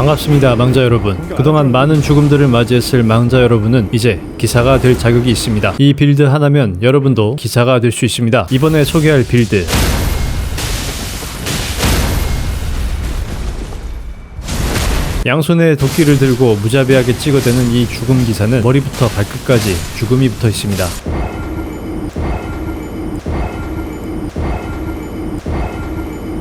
반갑습니다 망자 여러분. 그동안 많은 죽음들을 맞이했을 망자 여러분은 이제 기사가 될 자격이 있습니다. 이 빌드 하나면 여러분도 기사가 될 수 있습니다. 이번에 소개할 빌드. 양손에 도끼를 들고 무자비하게 찍어대는 이 죽음 기사는 머리부터 발끝까지 죽음이 붙어 있습니다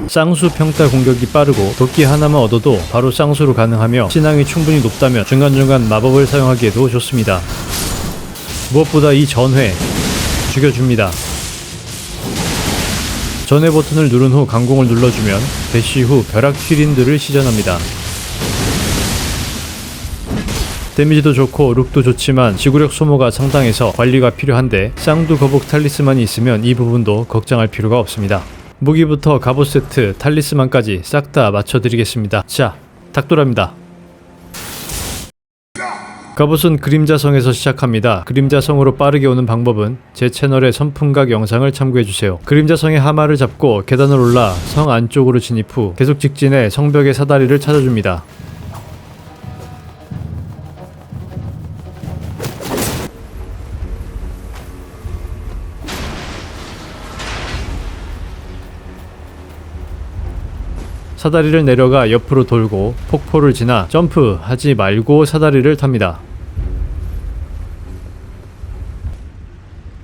쌍수 평타 공격이 빠르고 도끼 하나만 얻어도 바로 쌍수로 가능하며 신앙이 충분히 높다면 중간중간 마법을 사용하기에도 좋습니다. 무엇보다 이 전회 죽여줍니다. 전회 버튼을 누른 후 강공을 눌러주면 대시 후 벼락 퀴린들을 시전합니다. 데미지도 좋고 룩도 좋지만 지구력 소모가 상당해서 관리가 필요한데 쌍두 거북 탈리스만이 있으면 이 부분도 걱정할 필요가 없습니다. 무기부터 갑옷 세트, 탈리스만까지 싹 다 맞춰드리겠습니다. 자, 탁돌합니다. 갑옷은 그림자성에서 시작합니다. 그림자성으로 빠르게 오는 방법은 제 채널의 선풍각 영상을 참고해주세요. 그림자성의 하마를 잡고 계단을 올라 성 안쪽으로 진입 후 계속 직진해 성벽의 사다리를 찾아줍니다. 사다리를 내려가 옆으로 돌고 폭포를 지나 점프하지 말고 사다리를 탑니다.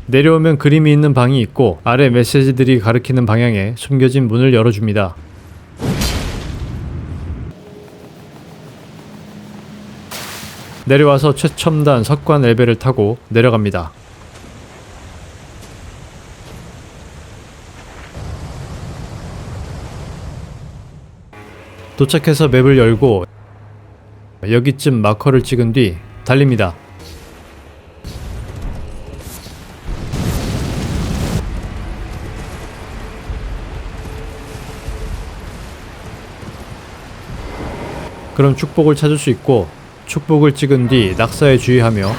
내려오면 그림이 있는 방이 있고 아래 메시지들이 가리키는 방향에 숨겨진 문을 열어줍니다. 내려와서 최첨단 석관 엘베를 타고 내려갑니다. 도착해서 맵을 열고 여기쯤 마커를 찍은 뒤 달립니다. 그럼 축복을 찾을 수 있고 축복을 찍은 뒤 낙사에 주의하며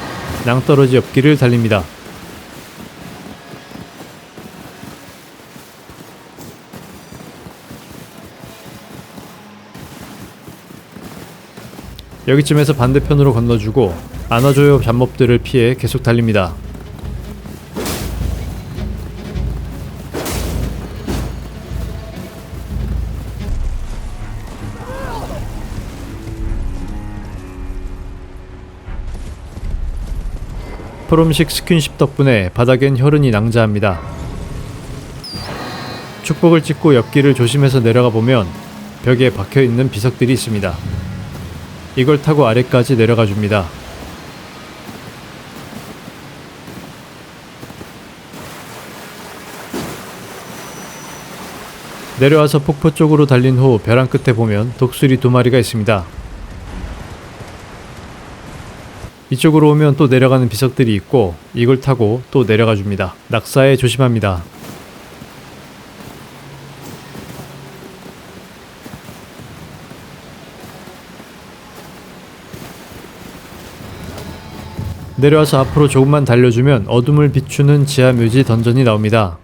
낭떠러지 엽기를 달립니다. 여기쯤에서 반대편으로 건너주고 안아줘요 잡몹들을 피해 계속 달립니다. 프롬식 스킨십 덕분에 바닥엔 혈흔이 낭자합니다. 축복을 찍고 옆길을 조심해서 내려가 보면 벽에 박혀 있는 비석들이 있습니다. 이걸 타고 아래까지 내려가 줍니다. 내려와서 폭포 쪽으로 달린 후 벼랑 끝에 보면 독수리 두 마리가 있습니다. 이쪽으로 오면 또 내려가는 비석들이 있고 이걸 타고 또 내려가 줍니다. 낙사에 조심합니다. 내려와서 앞으로 조금만 달려주면 어둠을 비추는 지하 묘지 던전이 나옵니다.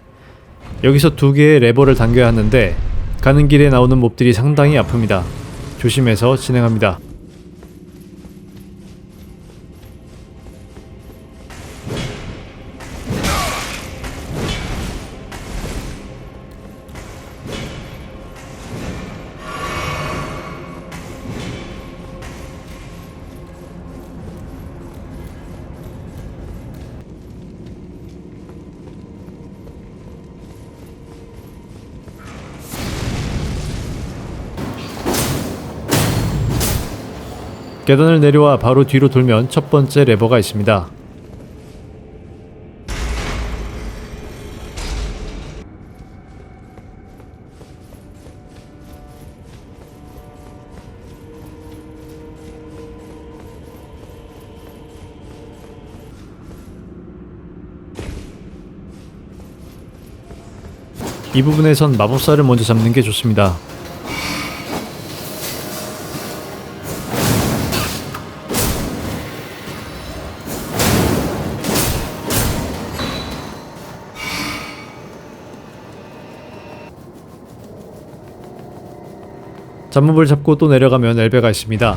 여기서 두 개의 레버를 당겨야 하는데 가는 길에 나오는 몹들이 상당히 아픕니다. 조심해서 진행합니다. 계단을 내려와 바로 뒤로 돌면 첫 번째 레버가 있습니다. 이 부분에선 마법사를 먼저 잡는 게 좋습니다. 잡몹을 잡고 또 내려가면 엘베가 있습니다.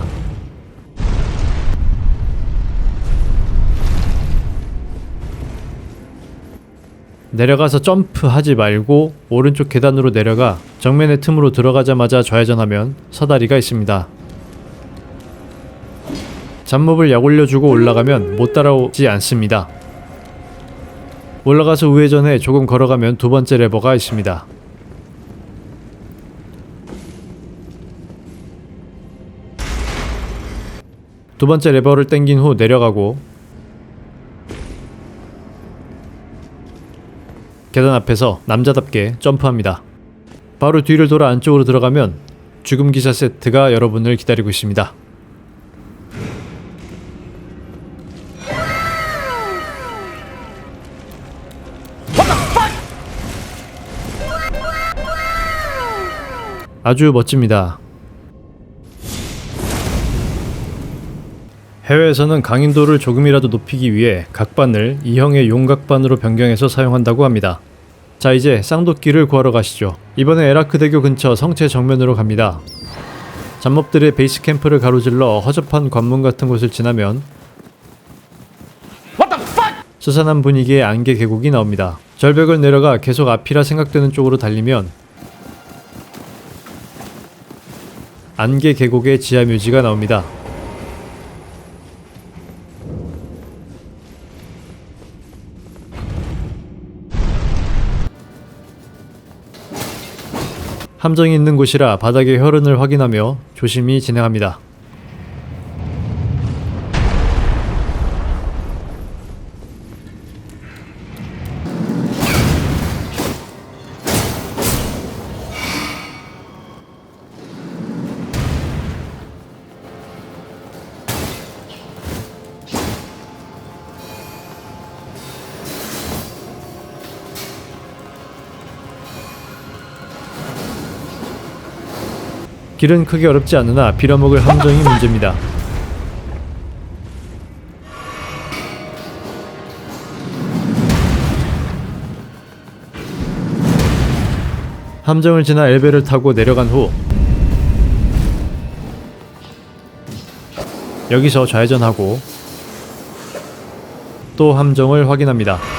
내려가서 점프하지 말고 오른쪽 계단으로 내려가 정면의 틈으로 들어가자마자 좌회전하면 사다리가 있습니다. 잡몹을 약 올려주고 올라가면 못 따라오지 않습니다. 올라가서 우회전해 조금 걸어가면 두 번째 레버가 있습니다. 두 번째 레버를 당긴 후 내려가고 계단 앞에서 남자답게 점프합니다. 바로 뒤를 돌아 안쪽으로 들어가면 죽음 기사 세트가 여러분을 기다리고 있습니다. 아주 멋집니다. 해외에서는 강인도를 조금이라도 높이기 위해 각반을 E형의 용각반으로 변경해서 사용한다고 합니다. 자 이제 쌍도끼를 구하러 가시죠. 이번에 에라크 대교 근처 성체 정면으로 갑니다. 잡몹들의 베이스 캠프를 가로질러 허접한 관문 같은 곳을 지나면 스산한 분위기의 안개 계곡이 나옵니다. 절벽을 내려가 계속 앞이라 생각되는 쪽으로 달리면 안개 계곡의 지하 묘지가 나옵니다. 함정이 있는 곳이라 바닥의 혈흔을 확인하며 조심히 진행합니다. 길은 크게 어렵지 않으나 빌어먹을 함정이 문제입니다. 함정을 지나 엘베를 타고 내려간 후 여기서 좌회전하고 또 함정을 확인합니다.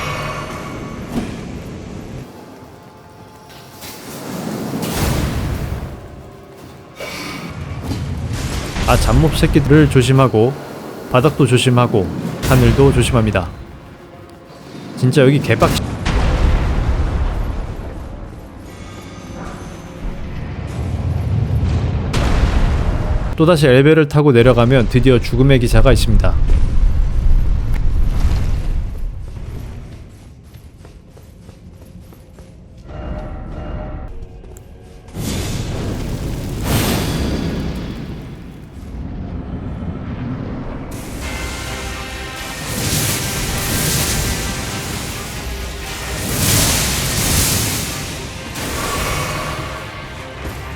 아 잡몹 새끼들을 조심하고 바닥도 조심하고 하늘도 조심합니다. 진짜 여기 개빡 또다시 엘베를 타고 내려가면 드디어 죽음의 기사가 있습니다.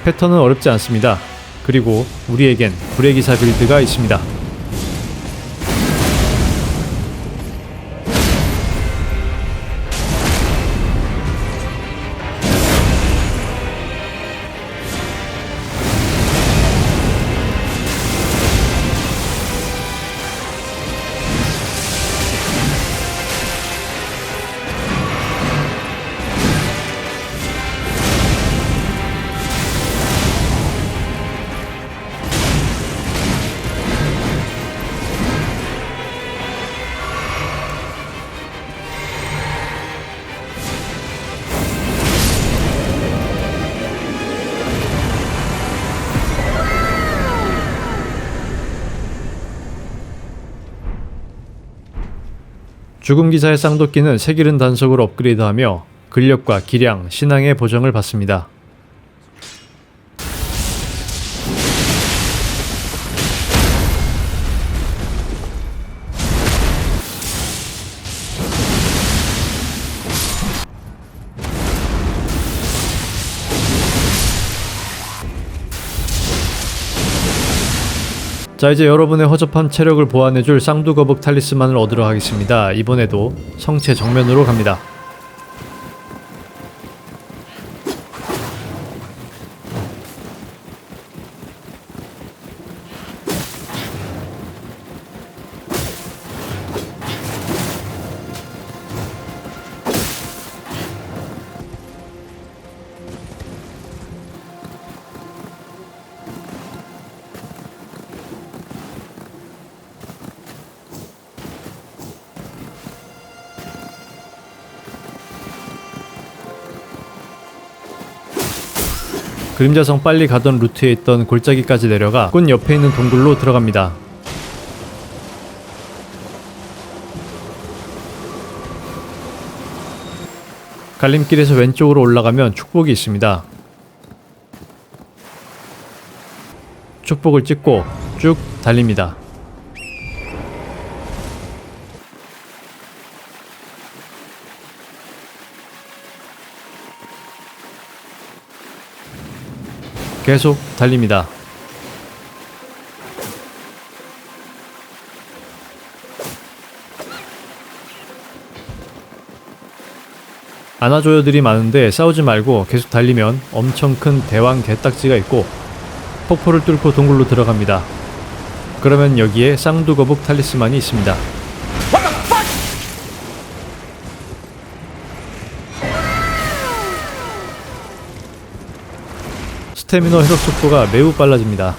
패턴은 어렵지 않습니다. 그리고 우리에겐 불의 기사 빌드가 있습니다. 죽음 기사의 쌍도끼는 색이른 단속으로 업그레이드하며 근력과 기량, 신앙의 보정을 받습니다. 자 이제 여러분의 허접한 체력을 보완해줄 쌍두거북 탈리스만을 얻으러 가겠습니다. 이번에도 성체 정면으로 갑니다. 그림자성 빨리 가던 루트에 있던 골짜기까지 내려가 꽃 옆에 있는 동굴로 들어갑니다. 갈림길에서 왼쪽으로 올라가면 축복이 있습니다. 축복을 찍고 쭉 달립니다. 계속 달립니다. 안아줘요들이 많은데 싸우지 말고 계속 달리면 엄청 큰 대왕 개딱지가 있고 폭포를 뚫고 동굴로 들어갑니다. 그러면 여기에 쌍두거북 탈리스만이 있습니다. 스태미너 회복 속도가 매우 빨라집니다.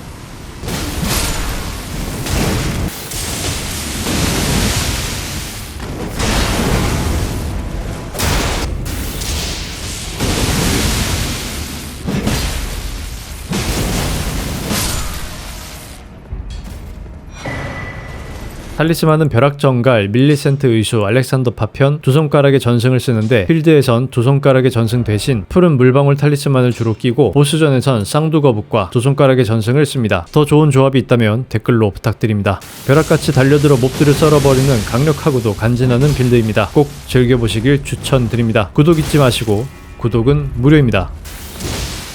탈리스만은 벼락정갈, 밀리센트 의수, 알렉산더 파편, 두 손가락의 전승을 쓰는데 필드에선 두 손가락의 전승 대신 푸른 물방울 탈리스만을 주로 끼고 보스전에선 쌍두거북과 두 손가락의 전승을 씁니다. 더 좋은 조합이 있다면 댓글로 부탁드립니다. 벼락같이 달려들어 몹들을 썰어버리는 강력하고도 간지나는 빌드입니다. 꼭 즐겨보시길 추천드립니다. 구독 잊지 마시고 구독은 무료입니다.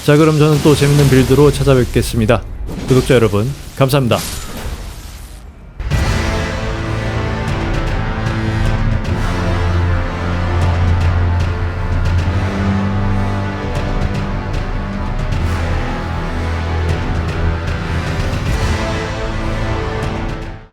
자 그럼 저는 또 재밌는 빌드로 찾아뵙겠습니다. 구독자 여러분 감사합니다.